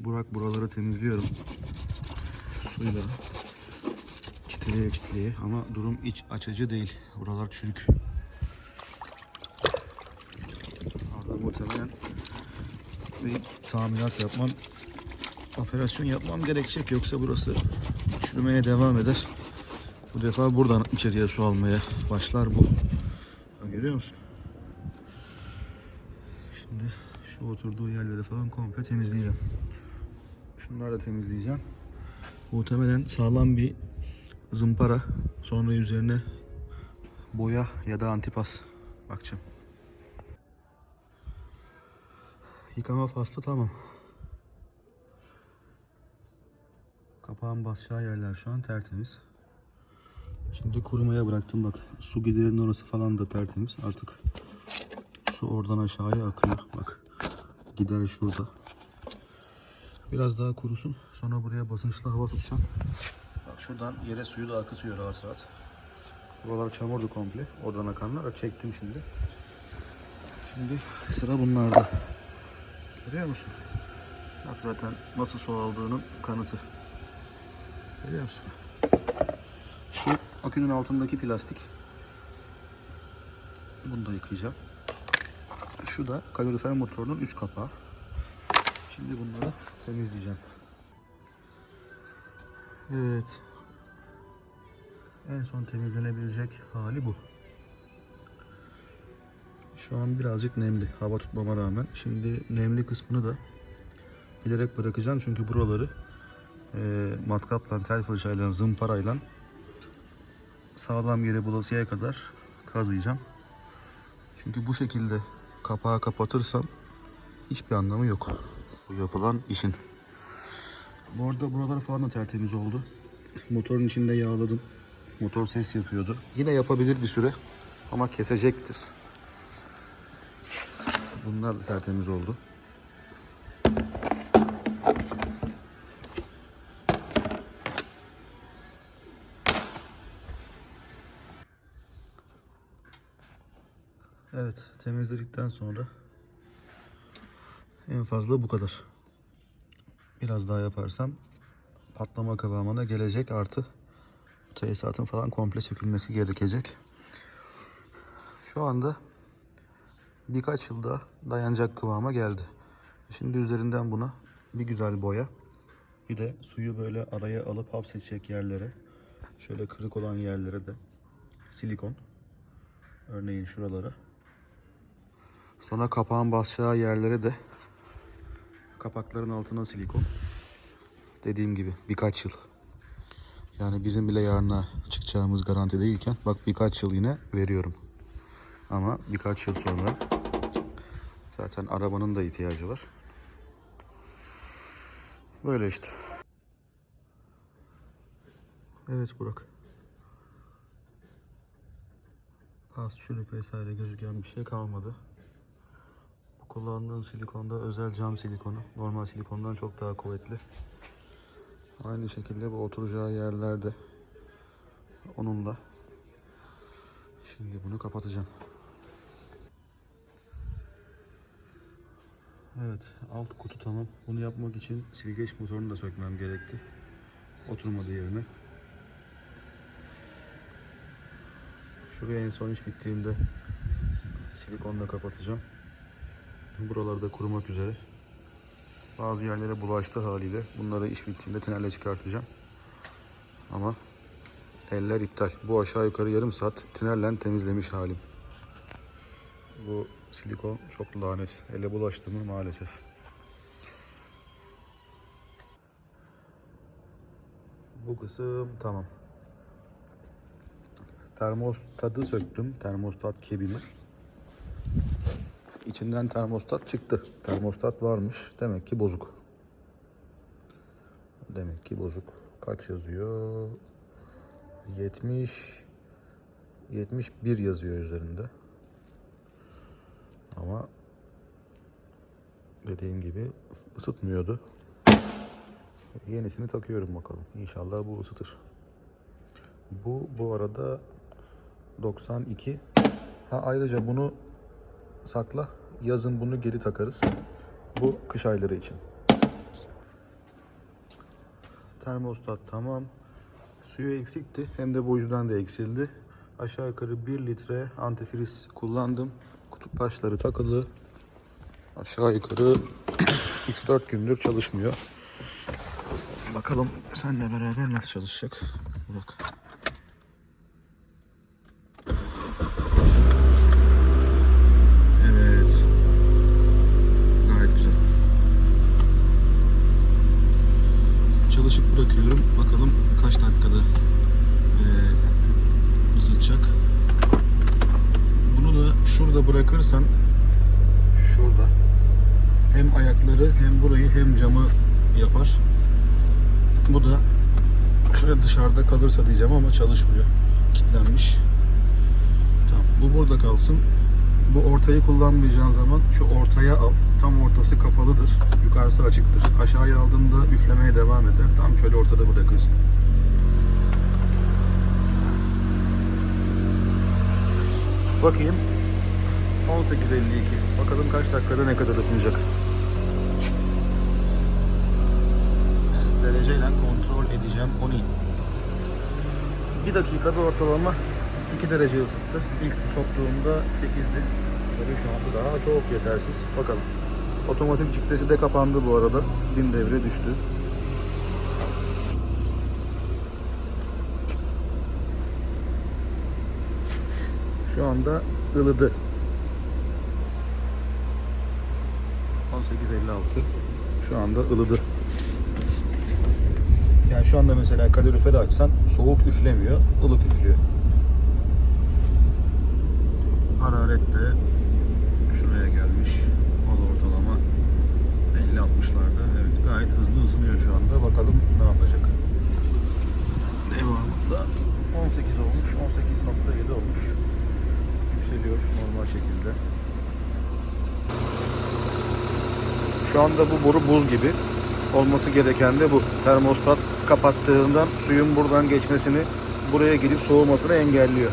Burak buraları temizliyorum. Suyla. Çitileye çitileye ama durum iç açıcı değil. Buralar çürük. Orada muhtemelen bir tamirat yapmam, operasyon yapmam gerekecek. Yoksa burası çürümeye devam eder. Bu defa buradan içeriye su almaya başlar bu. Görüyor musun? Şimdi şu oturduğu yerleri falan komple temizleyeceğim. Şunları da temizleyeceğim. Muhtemelen sağlam bir zımpara. Sonra üzerine boya ya da antipas bakacağım. Yıkama faslı tamam. Kapağın basacağı yerler şu an tertemiz. Şimdi kurumaya bıraktım bak. Su giderinin orası falan da tertemiz. Artık su oradan aşağıya akıyor. Bak gider şurada. Biraz daha kurusun. Sonra buraya basınçlı hava tutacağım. Bak şuradan yere suyu da akıtıyor rahat rahat. Buralar çamurdu komple. Oradan akanlar. Çektim şimdi. Şimdi sıra bunlarda. Görüyor musun? Bak zaten nasıl su aldığının kanıtı. Görüyor musun? Şu akünün altındaki plastik. Bunu da yıkayacağım. Şu da kalorifer motorunun üst kapağı. Şimdi bunları temizleyeceğim. Evet. En son temizlenebilecek hali bu. Şu an birazcık nemli hava tutmama rağmen. Şimdi nemli kısmını da bilerek bırakacağım çünkü buraları e, matkapla, tel fırçayla, zımparayla sağlam yere bulasıya kadar kazıyacağım. Çünkü bu şekilde kapağı kapatırsam hiçbir anlamı yok bu yapılan işin. Bu arada buralar falan da tertemiz oldu. Motorun içinde yağladım. Motor ses yapıyordu. Yine yapabilir bir süre ama kesecektir. Bunlar da tertemiz oldu. Evet, temizledikten sonra en fazla bu kadar. Biraz daha yaparsam patlama kıvamına gelecek artı tesisatın falan komple sökülmesi gerekecek. Şu anda birkaç yılda dayanacak kıvama geldi. Şimdi üzerinden buna bir güzel boya bir de suyu böyle araya alıp hapsedecek yerlere şöyle kırık olan yerlere de silikon örneğin şuralara sonra kapağın basacağı yerlere de kapakların altına silikon dediğim gibi birkaç yıl. Yani bizim bile yarına çıkacağımız garanti değilken bak birkaç yıl yine veriyorum. Ama birkaç yıl sonra zaten arabanın da ihtiyacı var. Böyle işte. Evet Burak. Pas çürük vesaire gözüken bir şey kalmadı kullandığım silikonda özel cam silikonu normal silikondan çok daha kuvvetli Aynı şekilde bu oturacağı yerlerde onunla. Şimdi bunu kapatacağım. Evet, alt kutu tamam. Bunu yapmak için silgeç motorunu da sökmem gerekti. Oturmadı yerine. Şuraya en son iş bittiğinde silikonla kapatacağım. Buralarda kurumak üzere. Bazı yerlere bulaştı haliyle. Bunları iş bittiğinde tinerle çıkartacağım. Ama eller iptal. Bu aşağı yukarı yarım saat tinerle temizlemiş halim. Bu silikon çok lanet. Ele bulaştı mı maalesef. Bu kısım tamam. Termostatı söktüm. Termostat kebimi. İçinden termostat çıktı. Termostat varmış. Demek ki bozuk. Demek ki bozuk. Kaç yazıyor? 70 71 yazıyor üzerinde. Ama dediğim gibi ısıtmıyordu. Yenisini takıyorum bakalım. İnşallah bu ısıtır. Bu bu arada 92. Ha ayrıca bunu sakla. Yazın bunu geri takarız. Bu kış ayları için. Termostat tamam. Suyu eksikti. Hem de bu yüzden de eksildi. Aşağı yukarı 1 litre antifriz kullandım. Kutup başları takılı. Aşağı yukarı 3-4 gündür çalışmıyor. Bakalım senle beraber nasıl çalışacak. Bak. Evet. Gayet güzel. Çalışıp bırakıyorum. Bakalım kaç dakikada eee ısıtacak. Bunu da şurada bırakırsan şurada hem ayakları hem burayı hem camı yapar. Bu da şöyle dışarıda kalırsa diyeceğim ama çalışmıyor. Kilitlenmiş. Tamam. Bu burada kalsın. Bu ortayı kullanmayacağın zaman şu ortaya al. Tam ortası kapalıdır. Yukarısı açıktır. Aşağıya aldığında üflemeye devam eder. Tam şöyle ortada bırakırsın. Bakayım. 18.52. Bakalım kaç dakikada ne kadar ısınacak. Dereceyle kontrol edeceğim onu. Bir dakikada ortalama 2 derece ısıttı. İlk soktuğumda 8'di. Tabii şu anda daha çok yetersiz. Bakalım. Otomatik ciktesi de kapandı bu arada. Bin devre düştü. Şu anda ılıdı. 18.56 Şu anda ılıdı. Yani şu anda mesela kaloriferi açsan soğuk üflemiyor, ılık üflüyor. Hararet de şuraya gelmiş. O da ortalama 50-60'larda. Evet gayet hızlı ısınıyor şu anda. Bakalım ne yapacak. Devamında 18 olmuş, 18.7 olmuş. Yükseliyor normal şekilde. Şu anda bu boru buz gibi. Olması gereken de bu. Termostat kapattığından suyun buradan geçmesini, buraya girip soğumasını engelliyor.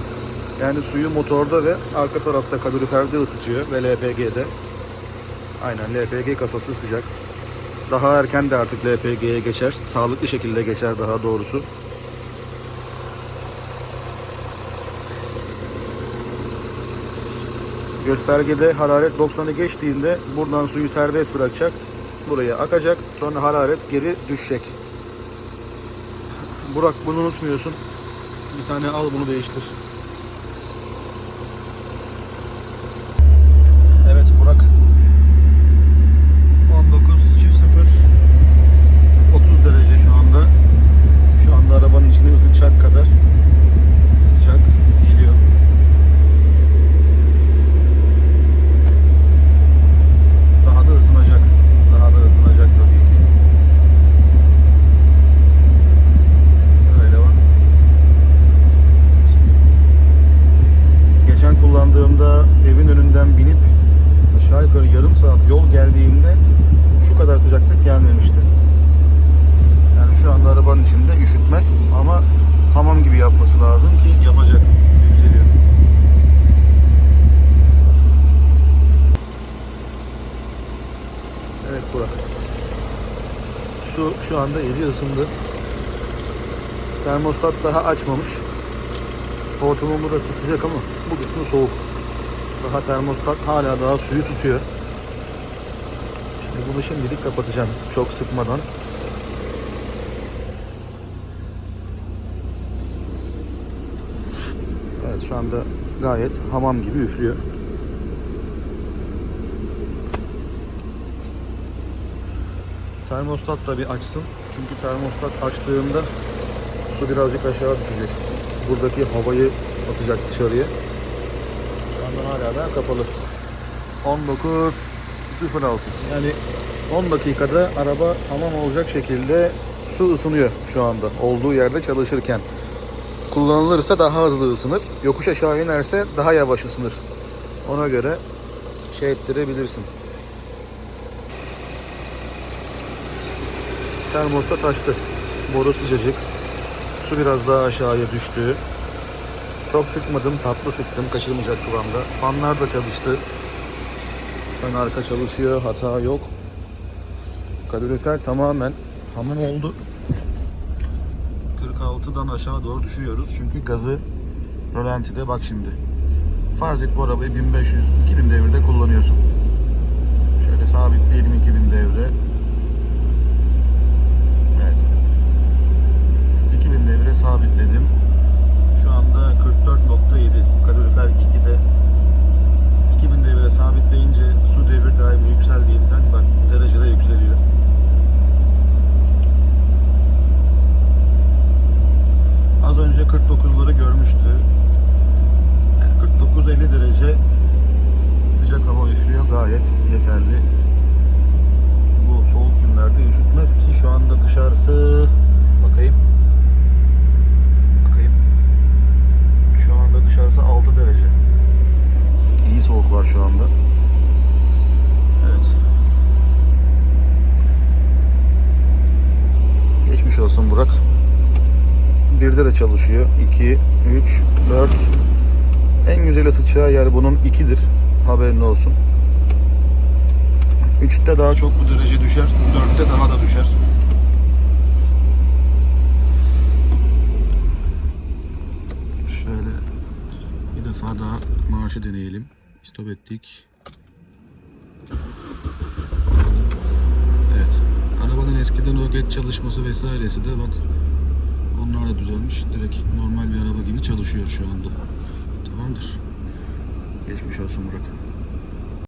Yani suyu motorda ve arka tarafta kaloriferde ısıtıyor ve LPG'de. Aynen LPG kafası sıcak. Daha erken de artık LPG'ye geçer. Sağlıklı şekilde geçer daha doğrusu. Göstergede hararet 90'ı geçtiğinde buradan suyu serbest bırakacak. Buraya akacak. Sonra hararet geri düşecek. Burak bunu unutmuyorsun. Bir tane al bunu değiştir. Evet Burak. 19 çift 0 30 derece şu anda. Şu anda arabanın içini ısıtacak kadar sıcak geliyor. Daha da ısınacak. Daha da ısınacak tabii ki. Öyle bak. Geçen kullandığımda evin önünden binip aşağı yukarı yarım saat yol geldiğimde şu kadar sıcaklık gelmemişti. Yani şu anda arabanın içinde üşütmez ama hamam gibi yapması lazım ki yapacak. Yükseliyor. Evet Burak. Su şu anda iyice ısındı. Termostat daha açmamış. Hortumum burası sıcak ama bu kısmı soğuk. Daha termostat hala daha suyu tutuyor. Şimdi bunu şimdilik kapatacağım çok sıkmadan. Evet şu anda gayet hamam gibi üflüyor. Termostat da bir açsın. Çünkü termostat açtığında su birazcık aşağı düşecek. Buradaki havayı atacak dışarıya. Şu anda hala da kapalı. 19.06 yani 10 dakikada araba hamam olacak şekilde su ısınıyor şu anda olduğu yerde çalışırken. Kullanılırsa daha hızlı ısınır. Yokuş aşağı inerse daha yavaş ısınır. Ona göre şey ettirebilirsin. Termostat açtı. Boru sıcacık. Su biraz daha aşağıya düştü. Çok sıkmadım, tatlı sıktım kaçırmayacak kıvamda. Fanlar da çalıştı. Ön arka çalışıyor, hata yok. Kalorifer tamamen hamam oldu. 46'dan aşağı doğru düşüyoruz. Çünkü gazı rölantide bak şimdi. Farz et bu arabayı 1500-2000 devirde kullanıyorsun. Şöyle sabitleyelim 2000 devre. Evet. 2000 devre sabitledim. Şu anda 44.7 kalorifer 2'de 2000 devre sabitleyince su devir daimi yükseldiğinden bak derecede yükseliyor. Az önce 49'ları görmüştü. Yani 49-50 derece sıcak hava üflüyor gayet yeterli. Bu soğuk günlerde üşütmez ki şu anda dışarısı bakayım. Bakayım. Şu anda dışarısı 6 derece. İyi soğuk var şu anda. Evet. Geçmiş olsun Burak. Birde de çalışıyor. 2, 3, 4. En güzel ısıtacağı yer bunun 2'dir. Haberin olsun. 3'te daha çok bu derece düşer. 4'te daha da düşer. Şöyle bir defa daha marşı deneyelim. Stop ettik. Evet. Arabanın eskiden o geç çalışması vesairesi de bak onlar da düzelmiş. Direkt normal bir araba gibi çalışıyor şu anda. Tamamdır. Geçmiş olsun Burak.